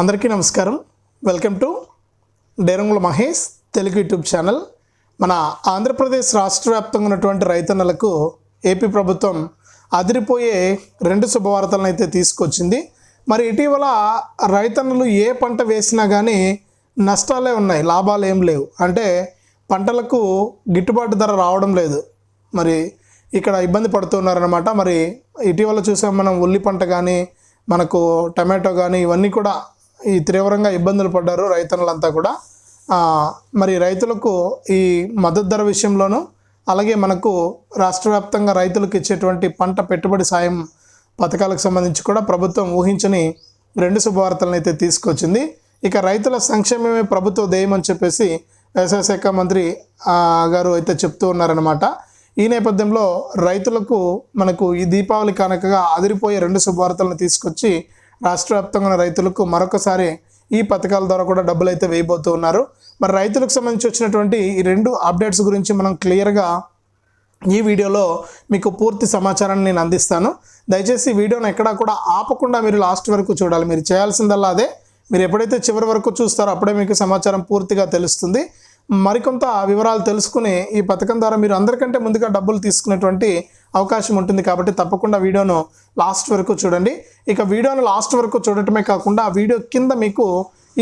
అందరికీ నమస్కారం. Welcome to Derangula Mahesh Telugu YouTube channel. మన ఆంధ్రప్రదేశ్ రాష్ట్ర వ్యాప్తంగా ఉన్నటువంటి రైతన్నలకు ఏపీ ప్రభుత్వం అదిరిపోయే రెండు శుభవార్తలను అయితే తీసుకొచ్చింది. మరి ఇటీవల రైతన్నలు ఏ పంట వేసినా కానీ నష్టాలే ఉన్నాయి లాభాలు ఏం లేవు. అంటే పంటలకు గిట్టుబాటు ధర రావడం లేదు. మరి ఇక్కడ ఇబ్బంది పడుతున్నారనమాట మరి ఇటీవల చూసాం మనం ఉల్లి పంట కానీ మనకు టమాటో కానీ ఇవన్నీ కూడా ఈ తీవ్రంగా ఇబ్బందులు పడ్డారు రైతన్నులంతా కూడా. మరి రైతులకు ఈ మద్దతు ధర విషయంలోనూ అలాగే మనకు రాష్ట్ర వ్యాప్తంగా రైతులకు ఇచ్చేటువంటి పంట పెట్టుబడి సాయం పథకాలకు సంబంధించి కూడా ప్రభుత్వం ఊహించని రెండు శుభవార్తలను అయితే తీసుకొచ్చింది. ఇక రైతుల సంక్షేమమే ప్రభుత్వ ధ్యేయం అని చెప్పేసి వ్యవసాయ శాఖ మంత్రి గారు అయితే చెప్తూ ఉన్నారనమాట ఈ నేపథ్యంలో రైతులకు మనకు ఈ దీపావళి కానుకగా అదిరిపోయే రెండు శుభవార్తలను తీసుకొచ్చి రాష్ట్ర వ్యాప్తంగా ఉన్న రైతులకు మరొకసారి ఈ పథకాల ద్వారా కూడా డబ్బులు అయితే వేయబోతూ ఉన్నారు. మరి రైతులకు సంబంధించి వచ్చినటువంటి ఈ రెండు అప్డేట్స్ గురించి మనం క్లియర్గా ఈ వీడియోలో మీకు పూర్తి సమాచారాన్ని నేను అందిస్తాను. దయచేసి వీడియోను ఎక్కడా కూడా ఆపకుండా మీరు లాస్ట్ వరకు చూడాలి. మీరు చేయాల్సిందల్లా అదే. మీరు ఎప్పుడైతే చివరి వరకు చూస్తారో అప్పుడే మీకు సమాచారం పూర్తిగా తెలుస్తుంది. మరికొంత వివరాలు తెలుసుకుని ఈ పథకం ద్వారా మీరు అందరికంటే ముందుగా డబ్బులు తీసుకునేటువంటి అవకాశం ఉంటుంది కాబట్టి తప్పకుండా వీడియోను లాస్ట్ వరకు చూడండి. ఇక వీడియోను లాస్ట్ వరకు చూడటమే కాకుండా ఆ వీడియో కింద మీకు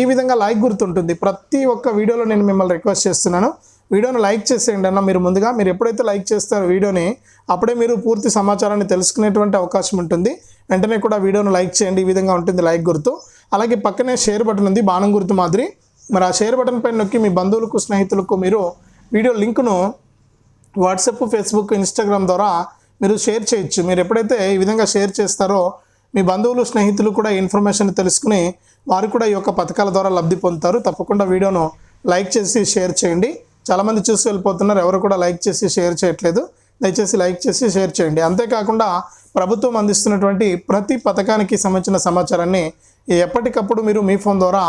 ఈ విధంగా లైక్ గుర్తుంటుంది. ప్రతి ఒక్క వీడియోలో నేను మిమ్మల్ని రిక్వెస్ట్ చేస్తున్నాను. వీడియోను లైక్ చేసేయండి అన్న మీరు ముందుగా. మీరు ఎప్పుడైతే లైక్ చేస్తారో వీడియోని అప్పుడే మీరు పూర్తి సమాచారాన్ని తెలుసుకునేటువంటి అవకాశం ఉంటుంది. వెంటనే కూడా వీడియోను లైక్ చేయండి. ఈ విధంగా ఉంటుంది లైక్ గుర్తు. అలాగే పక్కనే షేర్ బటన్ ఉంది. బాణం గుర్తు మాదిరి. మరి ఆ షేర్ బటన్ పైన నొక్కి మీ బంధువులకు స్నేహితులకు మీరు వీడియో లింకును వాట్సాప్ ఫేస్బుక్ ఇన్స్టాగ్రామ్ ద్వారా మీరు షేర్ చేయొచ్చు. మీరు ఎప్పుడైతే ఈ విధంగా షేర్ చేస్తారో మీ బంధువులు స్నేహితులు కూడా ఇన్ఫర్మేషన్ తెలుసుకుని వారు కూడా ఈ యొక్క పథకాల ద్వారా లబ్ధి పొందుతారు. తప్పకుండా వీడియోను లైక్ చేసి షేర్ చేయండి. చాలామంది చూసి వెళ్ళిపోతున్నారు. ఎవరు కూడా లైక్ చేసి షేర్ చేయట్లేదు. దయచేసి లైక్ చేసి షేర్ చేయండి. అంతేకాకుండా ప్రభుత్వం అందిస్తున్నటువంటి ప్రతి పథకానికి సంబంధించిన సమాచారాన్ని ఎప్పటికప్పుడు మీరు మీ ఫోన్ ద్వారా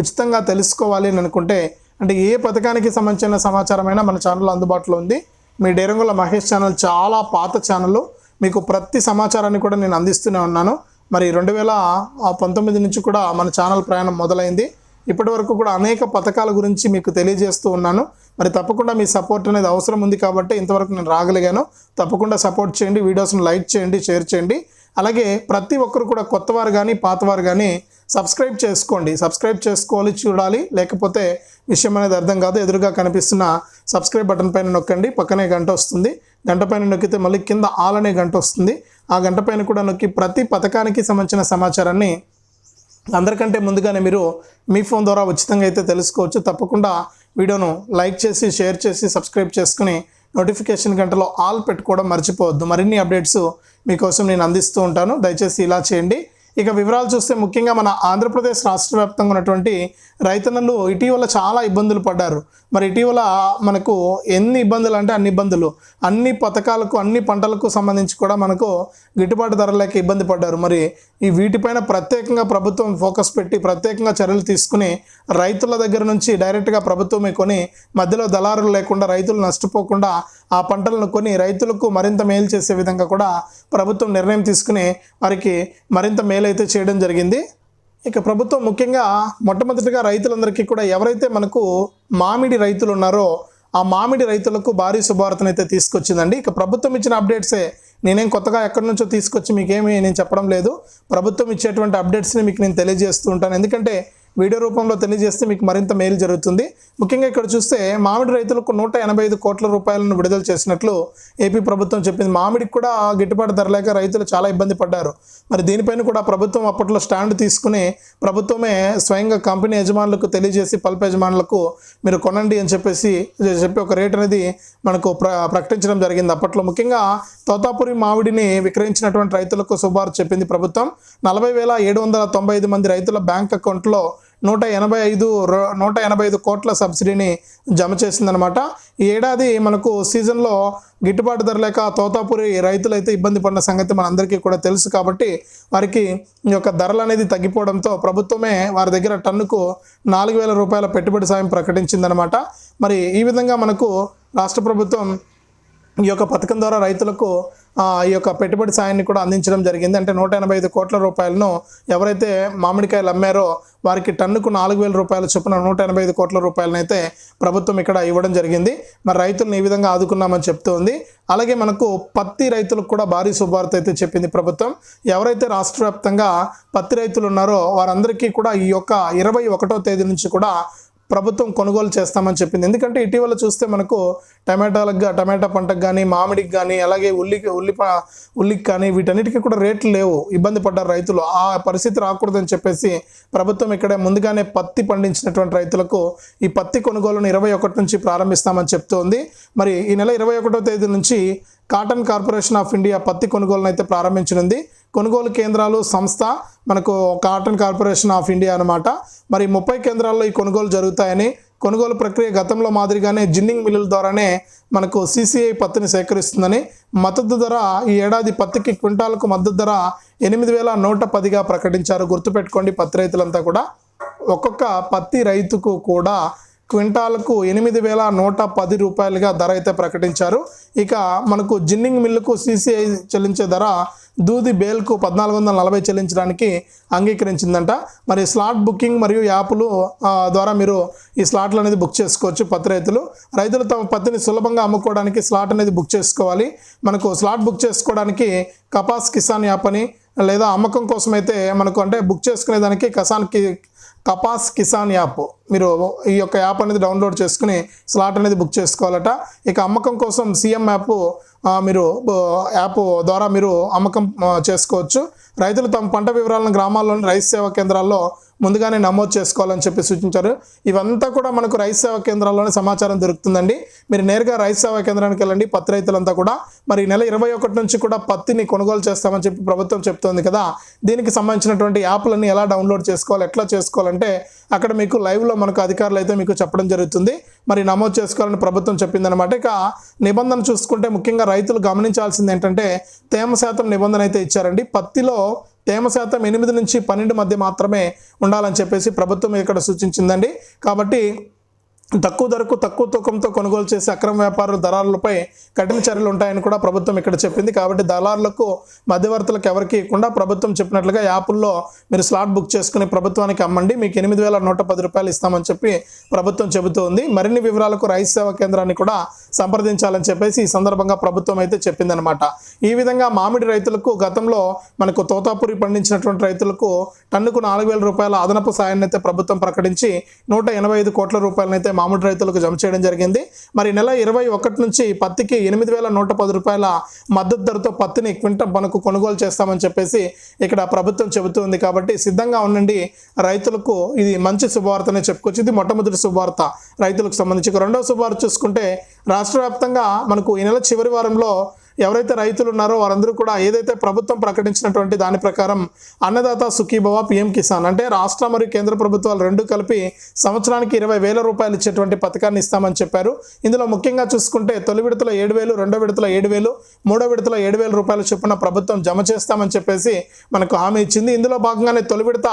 ఉచితంగా తెలుసుకోవాలి అని అనుకుంటే అంటే ఏ పథకానికి సంబంధించిన సమాచారమైనా మన ఛానల్ అందుబాటులో ఉంది. మీ డేరంగుల మహేష్ ఛానల్ చాలా పాత ఛానల్. మీకు ప్రతి సమాచారాన్ని కూడా నేను అందిస్తూనే ఉన్నాను. మరి రెండు వేల పంతొమ్మిది నుంచి కూడా మన ఛానల్ ప్రయాణం మొదలైంది. ఇప్పటి వరకు కూడా అనేక పథకాల గురించి మీకు తెలియజేస్తూ ఉన్నాను. మరి తప్పకుండా మీ సపోర్ట్ అనేది అవసరం ఉంది కాబట్టి ఇంతవరకు నేను రాగలిగాను. తప్పకుండా సపోర్ట్ చేయండి వీడియోస్ని లైక్ చేయండి షేర్ చేయండి. అలాగే ప్రతి ఒక్కరు కూడా కొత్తవారు కానీ పాతవారు కానీ సబ్స్క్రైబ్ చేసుకోండి. సబ్స్క్రైబ్ చేసుకోవాలి చూడాలి. లేకపోతే విషయం అనేది అర్థం కాదు. ఎదురుగా కనిపిస్తున్న సబ్స్క్రైబ్ బటన్ పైన నొక్కండి. పక్కనే గంట వస్తుంది. గంట పైన నొక్కితే మళ్ళీ కింద ఆల్ అనే గంట వస్తుంది. ఆ గంట పైన కూడా నొక్కి ప్రతి పథకానికి సంబంధించిన సమాచారాన్ని అందరికంటే ముందుగానే మీరు మీ ఫోన్ ద్వారా ఉచితంగా అయితే తెలుసుకోవచ్చు. తప్పకుండా వీడియోను లైక్ చేసి షేర్ చేసి సబ్స్క్రైబ్ చేసుకుని నోటిఫికేషన్ గంటలో ఆల్ పెట్టుకోవడం మర్చిపోవద్దు. మరిన్ని అప్డేట్స్ మీకోసం నేను అందిస్తూ ఉంటాను. దయచేసి ఇలా చేయండి. ఇక వివరాలు చూస్తే ముఖ్యంగా మన ఆంధ్రప్రదేశ్ రాష్ట్ర వ్యాప్తంగా ఉన్నటువంటి రైతన్నలు ఇటీవల చాలా ఇబ్బందులు పడ్డారు. మరి ఇటీవల మనకు ఎన్ని ఇబ్బందులు అంటే అన్ని ఇబ్బందులు. అన్ని పథకాలకు అన్ని పంటలకు సంబంధించి కూడా మనకు గిట్టుబాటు ధర లేక ఇబ్బంది పడ్డారు. మరి ఈ వీటిపైన ప్రత్యేకంగా ప్రభుత్వం ఫోకస్ పెట్టి ప్రత్యేకంగా చర్యలు తీసుకుని రైతుల దగ్గర నుంచి డైరెక్ట్గా ప్రభుత్వమే కొని మధ్యలో దళారులు లేకుండా రైతులు నష్టపోకుండా ఆ పంటలను కొని రైతులకు మరింత మేలు చేసే విధంగా కూడా ప్రభుత్వం నిర్ణయం తీసుకుని వారికి మరింత మేలు అయితే చేయడం జరిగింది. ఇక ప్రభుత్వం ముఖ్యంగా మొట్టమొదటిగా రైతులందరికీ కూడా ఎవరైతే మనకు మామిడి రైతులు ఉన్నారో ఆ మామిడి రైతులకు భారీ శుభవార్తను అయితే తీసుకొచ్చిందండి. ఇక ప్రభుత్వం ఇచ్చిన అప్డేట్సే నేనేం కొత్తగా ఎక్కడి నుంచో తీసుకొచ్చి మీకేమీ నేను చెప్పడం లేదు. ప్రభుత్వం ఇచ్చేటువంటి అప్డేట్స్ని మీకు నేను తెలియజేస్తూ ఉంటాను. ఎందుకంటే వీడియో రూపంలో తెలియజేస్తే మీకు మరింత మేలు జరుగుతుంది. ముఖ్యంగా ఇక్కడ చూస్తే మామిడి రైతులకు నూట ఎనభై ఐదు కోట్ల రూపాయలను విడుదల చేసినట్లు ఏపీ ప్రభుత్వం చెప్పింది. మామిడికి కూడా గిట్టుబాటు ధర లేక రైతులు చాలా ఇబ్బంది పడ్డారు. మరి దీనిపైన కూడా ప్రభుత్వం అప్పట్లో స్టాండ్ తీసుకుని ప్రభుత్వమే స్వయంగా కంపెనీ యజమానులకు తెలియజేసి పల్ప్ యజమానులకు మీరు కొనండి అని చెప్పేసి చెప్పి ఒక రేట్ అనేది మనకు ప్ర ప్రకటించడం జరిగింది అప్పట్లో. ముఖ్యంగా తోతాపురి మామిడిని విక్రయించినటువంటి రైతులకు శుభార్త చెప్పింది ప్రభుత్వం. నలభై వేల ఏడు వందల తొంభై ఐదు మంది రైతుల బ్యాంక్ అకౌంట్లో నూట ఎనభై ఐదు రో- నూట ఎనభై ఐదు కోట్ల సబ్సిడీని జమ చేసిందనమాట ఈ ఏడాది మనకు సీజన్లో గిట్టుబాటు ధర లేక తోతాపురి రైతులు అయితే ఇబ్బంది పడిన సంగతి మనందరికీ కూడా తెలుసు కాబట్టి వారికి ఈ యొక్క ధరలు అనేది తగ్గిపోవడంతో ప్రభుత్వమే వారి దగ్గర టన్నుకు నాలుగు వేల రూపాయల పెట్టుబడి సాయం ప్రకటించిందనమాట మరి ఈ విధంగా మనకు రాష్ట్ర ప్రభుత్వం ఈ యొక్క పథకం ద్వారా రైతులకు ఈ యొక్క పెట్టుబడి సాయాన్ని కూడా అందించడం జరిగింది. అంటే నూట ఎనభై ఐదు కోట్ల రూపాయలను ఎవరైతే మామిడికాయలు అమ్మారో వారికి టన్నుకు నాలుగు వేల రూపాయల చొప్పున నూట ఎనభై ఐదు కోట్ల రూపాయలను అయితే ప్రభుత్వం ఇక్కడ ఇవ్వడం జరిగింది. మరి రైతులను ఈ విధంగా ఆదుకున్నామని చెప్తోంది. అలాగే మనకు పత్తి రైతులకు కూడా భారీ శుభార్త అయితే చెప్పింది ప్రభుత్వం. ఎవరైతే రాష్ట్ర వ్యాప్తంగా పత్తి రైతులు ఉన్నారో వారందరికీ కూడా ఈ యొక్క ఇరవై ఒకటో తేదీ నుంచి కూడా ప్రభుత్వం కొనుగోలు చేస్తామని చెప్పింది. ఎందుకంటే ఇటీవల చూస్తే మనకు టమాటాలకు టమాటా పంటకు కానీ మామిడికి కానీ అలాగే ఉల్లికి ఉల్లి ఉల్లికి కానీ వీటన్నిటికీ కూడా రేట్లు లేవు. ఇబ్బంది పడ్డారు రైతులు. ఆ పరిస్థితి రాకూడదని చెప్పేసి ప్రభుత్వం ఇక్కడ ముందుగానే పత్తి పండించినటువంటి రైతులకు ఈ పత్తి కొనుగోలును ఇరవై ఒకటి నుంచి ప్రారంభిస్తామని చెప్తోంది. మరి ఈ నెల ఇరవై ఒకటో తేదీ నుంచి కాటన్ కార్పొరేషన్ ఆఫ్ ఇండియా పత్తి కొనుగోలును అయితే ప్రారంభించనుంది. కొనుగోలు కేంద్రాలు సంస్థ మనకు కాటన్ కార్పొరేషన్ ఆఫ్ ఇండియా అన్నమాట. మరి ముప్పై కేంద్రాల్లో ఈ కొనుగోలు జరుగుతాయని కొనుగోలు ప్రక్రియ గతంలో మాదిరిగానే జిన్నింగ్ మిల్లుల ద్వారానే మనకు సీసీఐ పత్తిని సేకరిస్తుందని మద్దతు ధర ఈ ఏడాది పత్తికి క్వింటాలకు మద్దతు ధర ఎనిమిది వేల నూట పదిగా ప్రకటించారు. గుర్తుపెట్టుకోండి పత్తి రైతులంతా కూడా ఒక్కొక్క పత్తి రైతుకు కూడా క్వింటాల్కు ఎనిమిది వేల నూట పది రూపాయలుగా ధర అయితే ప్రకటించారు. ఇక మనకు జిన్నింగ్ మిల్లుకు సీసీఐ చెల్లించే ధర దూది బేల్కు పద్నాలుగు వందల నలభై చెల్లించడానికి అంగీకరించిందంట. మరి స్లాట్ బుకింగ్ మరియు యాప్లు ద్వారా మీరు ఈ స్లాట్లు అనేది బుక్ చేసుకోవచ్చు పత్తి రైతులు. రైతులు తమ పత్తిని సులభంగా అమ్ముకోవడానికి స్లాట్ అనేది బుక్ చేసుకోవాలి. మనకు స్లాట్ బుక్ చేసుకోవడానికి కపాస్ కిసాన్ యాప్ అని లేదా అమ్మకం కోసం అయితే మనకు అంటే బుక్ చేసుకునే దానికి కసాన్కి కపాస్ కిసాన్ యాప్. మీరు ఈ యొక్క యాప్ అనేది డౌన్లోడ్ చేసుకుని స్లాట్ అనేది బుక్ చేసుకోవాలట. ఇక అమ్మకం కోసం సీఎం యాప్ మీరు యాప్ ద్వారా మీరు అమ్మకం చేసుకోవచ్చు. రైతులు తమ పంట వివరాలను గ్రామాల్లోని రైతు సేవా కేంద్రాల్లో ముందుగానే నమోదు చేసుకోవాలని చెప్పి సూచించారు. ఇవంతా కూడా మనకు రైతు సేవా కేంద్రాల్లోనే సమాచారం దొరుకుతుందండి. మీరు నేరుగా రైతు సేవా కేంద్రానికి వెళ్ళండి. పత్తి రైతులంతా కూడా మరి నెల ఇరవై ఒకటి నుంచి కూడా పత్తిని కొనుగోలు చేస్తామని చెప్పి ప్రభుత్వం చెప్తోంది కదా. దీనికి సంబంధించినటువంటి యాప్లన్నీ ఎలా డౌన్లోడ్ చేసుకోవాలి ఎట్లా చేసుకోవాలంటే అక్కడ మీకు లైవ్లో మనకు అధికారులు అయితే మీకు చెప్పడం జరుగుతుంది. మరి నమోదు చేసుకోవాలని ప్రభుత్వం చెప్పిందనమాట ఇక నిబంధన చూసుకుంటే ముఖ్యంగా రైతులు గమనించాల్సింది ఏంటంటే తేమ శాతం నిబంధన అయితే ఇచ్చారండి. పత్తిలో తేమ శాతం ఎనిమిది నుంచి పన్నెండు మధ్య మాత్రమే ఉండాలని చెప్పేసి ప్రభుత్వం ఇక్కడ సూచించిందండి. కాబట్టి తక్కువ ధరకు తక్కువ తూకంతో కొనుగోలు చేసే అక్రమ వ్యాపారుల దళారులపై కఠిన చర్యలు ఉంటాయని కూడా ప్రభుత్వం ఇక్కడ చెప్పింది. కాబట్టి దళారులకు మధ్యవర్తులకు ఎవరికి ఇవ్వకుండా ప్రభుత్వం చెప్పినట్లుగా యాప్ల్లో మీరు స్లాట్ బుక్ చేసుకుని ప్రభుత్వానికి అమ్మండి. మీకు ఎనిమిది వేల నూట పది రూపాయలు ఇస్తామని చెప్పి ప్రభుత్వం చెబుతోంది. మరిన్ని వివరాలకు రైతు సేవా కేంద్రాన్ని కూడా సంప్రదించాలని చెప్పేసి ఈ సందర్భంగా ప్రభుత్వం అయితే చెప్పిందనమాట ఈ విధంగా మామిడి రైతులకు గతంలో మనకు తోతాపురి పండించినటువంటి రైతులకు టన్నుకు నాలుగు వేల రూపాయల అదనపు సాయాన్ని అయితే ప్రభుత్వం ప్రకటించి నూట ఎనభై ఐదు కోట్ల రూపాయలనైతే మామిడి రైతులకు జమ చేయడం జరిగింది. మరి నెల ఇరవై ఒకటి నుంచి పత్తికి ఎనిమిది వేల నూట పది రూపాయల మద్దతు ధరతో పత్తిని క్వింటం మనకు కొనుగోలు చేస్తామని చెప్పేసి ఇక్కడ ప్రభుత్వం చెబుతుంది కాబట్టి సిద్ధంగా ఉండండి. రైతులకు ఇది మంచి శుభవార్తనే చెప్పుకోవచ్చు ఇది మొట్టమొదటి శుభవార్త రైతులకు సంబంధించి. రెండవ శుభవార్త చూసుకుంటే రాష్ట్ర వ్యాప్తంగా మనకు ఈ నెల చివరి వారంలో ఎవరైతే రైతులు ఉన్నారో వారందరూ కూడా ఏదైతే ప్రభుత్వం ప్రకటించినటువంటి దాని ప్రకారం అన్నదాత సుఖీభవ పిఎం కిసాన్. అంటే రాష్ట్ర మరియు కేంద్ర ప్రభుత్వాలు రెండు కలిపి సంవత్సరానికి ఇరవై వేల రూపాయలు ఇచ్చేటువంటి పథకాన్ని ఇస్తామని చెప్పారు. ఇందులో ముఖ్యంగా చూసుకుంటే తొలి విడతలో ఏడు వేలు రెండో విడతలో ఏడు వేలు మూడో విడతలో ఏడు వేల రూపాయలు చొప్పున ప్రభుత్వం జమ చేస్తామని చెప్పేసి మనకు హామీ ఇచ్చింది. ఇందులో భాగంగానే తొలి విడత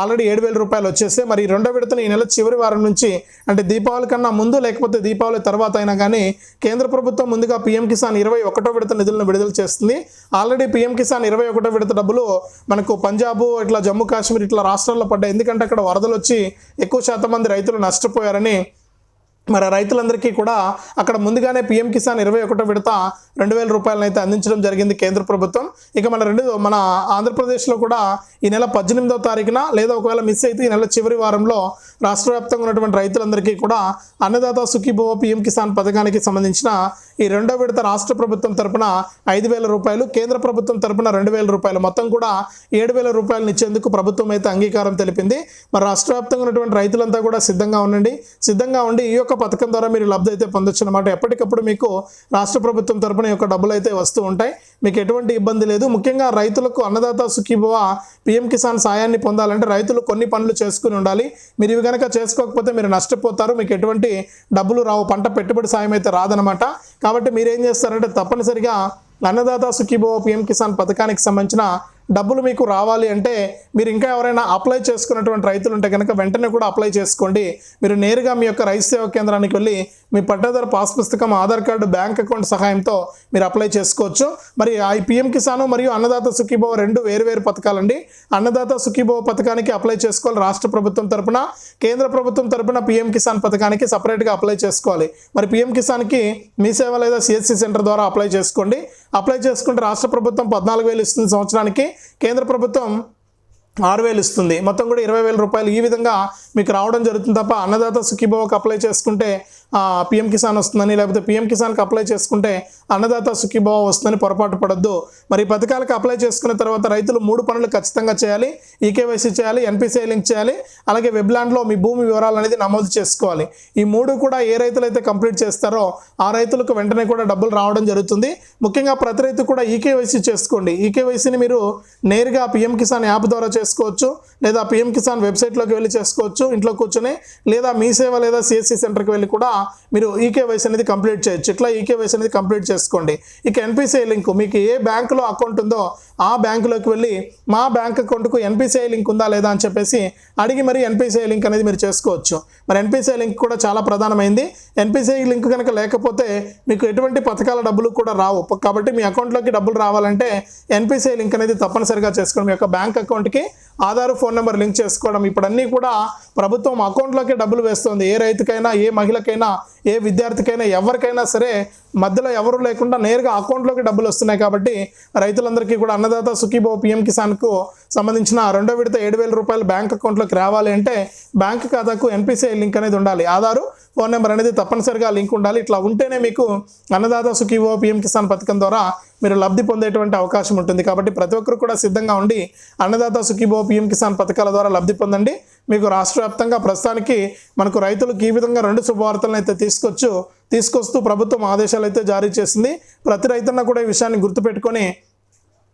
ఆల్రెడీ ఏడు వేల రూపాయలు వచ్చేస్తే మరి రెండో విడతను ఈ నెల చివరి వారం నుంచి అంటే దీపావళి కన్నా ముందు లేకపోతే దీపావళి తర్వాత అయినా కానీ కేంద్ర ప్రభుత్వం ముందుగా పిఎం కిసాన్ ఇరవై ఒకటో విడత నిధులను విడుదల చేస్తుంది. ఆల్రెడీ పీఎం కిసాన్ ఇరవై ఒకటో విడత డబ్బులు మనకు పంజాబ్ ఇట్లా జమ్మూ కాశ్మీర్ ఇట్లా రాష్ట్రాల్లో పడ్డాయి. ఎందుకంటే అక్కడ వరదలు వచ్చి ఎక్కువ శాతం మంది రైతులు నష్టపోయారని మరి రైతులందరికీ కూడా అక్కడ ముందుగానే పీఎం కిసాన్ ఇరవై ఒకటో విడత రెండు వేల రూపాయలను అయితే అందించడం జరిగింది కేంద్ర ప్రభుత్వం. ఇక మన రెండు మన ఆంధ్రప్రదేశ్లో కూడా ఈ నెల పద్దెనిమిదవ తారీఖున లేదా ఒకవేళ మిస్ అయితే ఈ నెల చివరి వారంలో రాష్ట్ర వ్యాప్తంగా ఉన్నటువంటి రైతులందరికీ కూడా అన్నదాత సుఖీభవ పీఎం కిసాన్ పథకానికి సంబంధించిన ఈ రెండో విడత రాష్ట్ర ప్రభుత్వం తరపున ఐదు వేల రూపాయలు కేంద్ర ప్రభుత్వం తరపున రెండు వేల రూపాయలు. మొత్తం కూడా ఏడు వేల రూపాయలను ఇచ్చేందుకు ప్రభుత్వం అయితే అంగీకారం తెలిపింది. మరి రాష్ట్ర వ్యాప్తంగా ఉన్నటువంటి రైతులంతా కూడా సిద్ధంగా ఉండండి. సిద్ధంగా ఉండి ఈ యొక్క పథకం ద్వారా మీరు లబ్ధి అయితే పొందొచ్చు అనమాట ఎప్పటికప్పుడు మీకు రాష్ట్ర ప్రభుత్వం తరపున ఈ యొక్క డబ్బులు అయితే వస్తూ ఉంటాయి. మీకు ఎటువంటి ఇబ్బంది లేదు. ముఖ్యంగా రైతులకు అన్నదాత సుఖీభవ పిఎం కిసాన్ సాయాన్ని పొందాలంటే రైతులు కొన్ని పనులు చేసుకుని ఉండాలి. మీరు ఇవి కనుక చేసుకోకపోతే మీరు నష్టపోతారు. మీకు ఎటువంటి డబ్బులు రావు. పంట పెట్టుబడి సాయం అయితే రాదనమాట కాబట్టి మీరు ఏం చేస్తారంటే తప్పనిసరిగా అన్నదాత సుఖీభవ పిఎం కిసాన్ పథకానికి సంబంధించిన డబ్బులు మీకు రావాలి అంటే మీరు ఇంకా ఎవరైనా అప్లై చేసుకున్నటువంటి రైతులు ఉంటే కనుక వెంటనే కూడా అప్లై చేసుకోండి. మీరు నేరుగా మీ యొక్క రైతు సేవా కేంద్రానికి వెళ్ళి మీ పట్టాదారు పాస్ పుస్తకం ఆధార్ కార్డు బ్యాంక్ అకౌంట్ సహాయంతో మీరు అప్లై చేసుకోవచ్చు. మరి ఈ పిఎం కిసాను మరియు అన్నదాత సుఖీభవ రెండు వేరు వేరు పథకాలండి. అన్నదాత సుఖీభవ పథకానికి అప్లై చేసుకోవాలి రాష్ట్ర ప్రభుత్వం తరపున. కేంద్ర ప్రభుత్వం తరపున పిఎం కిసాన్ పథకానికి సపరేట్గా అప్లై చేసుకోవాలి. మరి పిఎం కిసాన్కి మీ సేవ లేదా సిఎస్సి సెంటర్ ద్వారా అప్లై చేసుకోండి. అప్లై చేసుకుంటే రాష్ట్ర ప్రభుత్వం పద్నాలుగు వేలు ఇస్తుంది సంవత్సరానికి కేంద్ర ప్రభుత్వం ఆరు వేలు ఇస్తుంది. మొత్తం కూడా ఇరవై వేల రూపాయలు ఈ విధంగా మీకు రావడం జరుగుతుంది తప్ప అన్నదాత సుఖీభవకు అప్లై చేసుకుంటే పిఎం కిసాన్ వస్తుందని లేకపోతే పిఎం కిసాన్కి అప్లై చేసుకుంటే అన్నదాత సుఖీభావ వస్తుందని పొరపాటు పడద్దు. మరి ఈ పథకాలకు అప్లై చేసుకున్న తర్వాత రైతులు మూడు పనులు ఖచ్చితంగా చేయాలి. ఈకేవైసీ చేయాలి ఎన్పిసిఐ లింక్ చేయాలి అలాగే వెబ్లాండ్లో మీ భూమి వివరాలు అనేది నమోదు చేసుకోవాలి. ఈ మూడు కూడా ఏ రైతులు అయితే కంప్లీట్ చేస్తారో ఆ రైతులకు వెంటనే కూడా డబ్బులు రావడం జరుగుతుంది. ముఖ్యంగా ప్రతి రైతు కూడా ఈకేవైసీ చేసుకోండి. ఈకేవైసీని మీరు నేరుగా పిఎం కిసాన్ యాప్ ద్వారా చేసుకోవచ్చు లేదా పిఎం కిసాన్ వెబ్సైట్లోకి వెళ్ళి చేసుకోవచ్చు ఇంట్లో కూర్చొని లేదా మీ సేవ లేదా సిఎస్సి సెంటర్కి వెళ్ళి కూడా మీరు ఈకేవైసీ అనేది కంప్లీట్ చేయొచ్చు. ఇట్లా ఈకేవైసీ అనేది కంప్లీట్ చేసుకోండి. ఇక ఎన్పిసిఐ లింక్ మీకు ఏ బ్యాంకులో అకౌంట్ ఉందో ఆ బ్యాంకులోకి వెళ్ళి మా బ్యాంక్ అకౌంట్కు ఎన్పిసిఐ లింక్ ఉందా లేదా అని చెప్పేసి అడిగి మరి ఎన్పిసిఐ లింక్ అనేది మీరు చేసుకోవచ్చు. మరి ఎన్పిసిఐ లింక్ కూడా చాలా ప్రధానమైంది. ఎన్పిసిఐ లింక్ కనుక లేకపోతే మీకు ఎటువంటి పథకాల డబ్బులు కూడా రావు. కాబట్టి మీ అకౌంట్లోకి డబ్బులు రావాలంటే ఎన్పిసిఐ లింక్ అనేది తప్పనిసరిగా చేసుకోండి. మీ యొక్క బ్యాంక్ అకౌంట్కి ఆధార్ ఫోన్ నెంబర్ లింక్ చేసుకోవడం. ఇప్పుడు అన్నీ కూడా ప్రభుత్వం అకౌంట్లోకి డబ్బులు వేస్తుంది. ఏ రైతుకైనా ఏ మహిళకైనా ఏ విద్యార్థికైనా ఎవరికైనా సరే మధ్యలో ఎవరు లేకుండా నేరుగా అకౌంట్లోకి డబ్బులు వస్తున్నాయి కాబట్టి రైతులందరికీ కూడా అన్నదాత సుఖీభో పిఎం కిసాన్కు సంబంధించిన రెండో విడత ఏడు వేల రూపాయలు బ్యాంక్ అకౌంట్లోకి రావాలి అంటే బ్యాంక్ ఖాతాకు ఎన్పిసిఐ లింక్ అనేది ఉండాలి. ఆధారు ఫోన్ నెంబర్ అనేది తప్పనిసరిగా లింక్ ఉండాలి. ఇట్లా ఉంటేనే మీకు అన్నదాత సుఖీబో పిఎం కిసాన్ పథకం ద్వారా మీరు లబ్ధి పొందేటువంటి అవకాశం ఉంటుంది. కాబట్టి ప్రతి ఒక్కరు కూడా సిద్ధంగా ఉండి అన్నదాత సుఖీభో పిఎం కిసాన్ పథకాల ద్వారా లబ్ధి పొందండి. మీకు రాష్ట్ర వ్యాప్తంగా ప్రస్తుతానికి మనకు రైతులకు ఈ విధంగా రెండు శుభవార్తలను అయితే తీసుకొచ్చు. తీసుకొస్తూ ప్రభుత్వం ఆదేశాలు అయితే జారీ చేసింది. ప్రతి రైతన్న కూడా ఈ విషయాన్ని గుర్తుపెట్టుకొని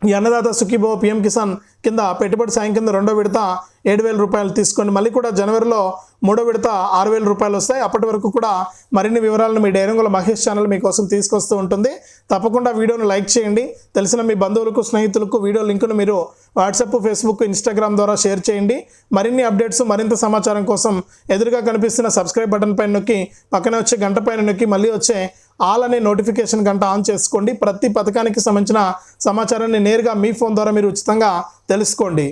ఈ అన్నదాత సుఖీభో పిఎం కిసాన్ కింద పెట్టుబడి సాయం కింద రెండో విడత ఏడు వేల రూపాయలు తీసుకోండి మళ్ళీ కూడా జనవరిలో మూడో విడత ఆరు వేల రూపాయలు వస్తాయి. అప్పటి వరకు కూడా మరిన్ని వివరాలను మీ డైరంగుల మహేష్ ఛానల్ మీకోసం తీసుకొస్తూ ఉంటుంది. తప్పకుండా వీడియోను లైక్ చేయండి. తెలిసిన మీ బంధువులకు స్నేహితులకు వీడియో లింకును మీరు వాట్సాప్ ఫేస్బుక్ ఇన్స్టాగ్రామ్ ద్వారా షేర్ చేయండి. మరిన్ని అప్డేట్స్ మరింత సమాచారం కోసం ఎదురుగా కనిపిస్తున్న సబ్స్క్రైబ్ బటన్ పైన నొక్కి పక్కనే వచ్చే గంట పైన నొక్కి మళ్ళీ వచ్చే ఆల్ అనే నోటిఫికేషన్ గంట ఆన్ చేసుకోండి. ప్రతి పథకానికి సంబంధించిన సమాచారాన్ని నేరుగా మీ ఫోన్ ద్వారా మీరు ఉచితంగా తెలుసుకోండి.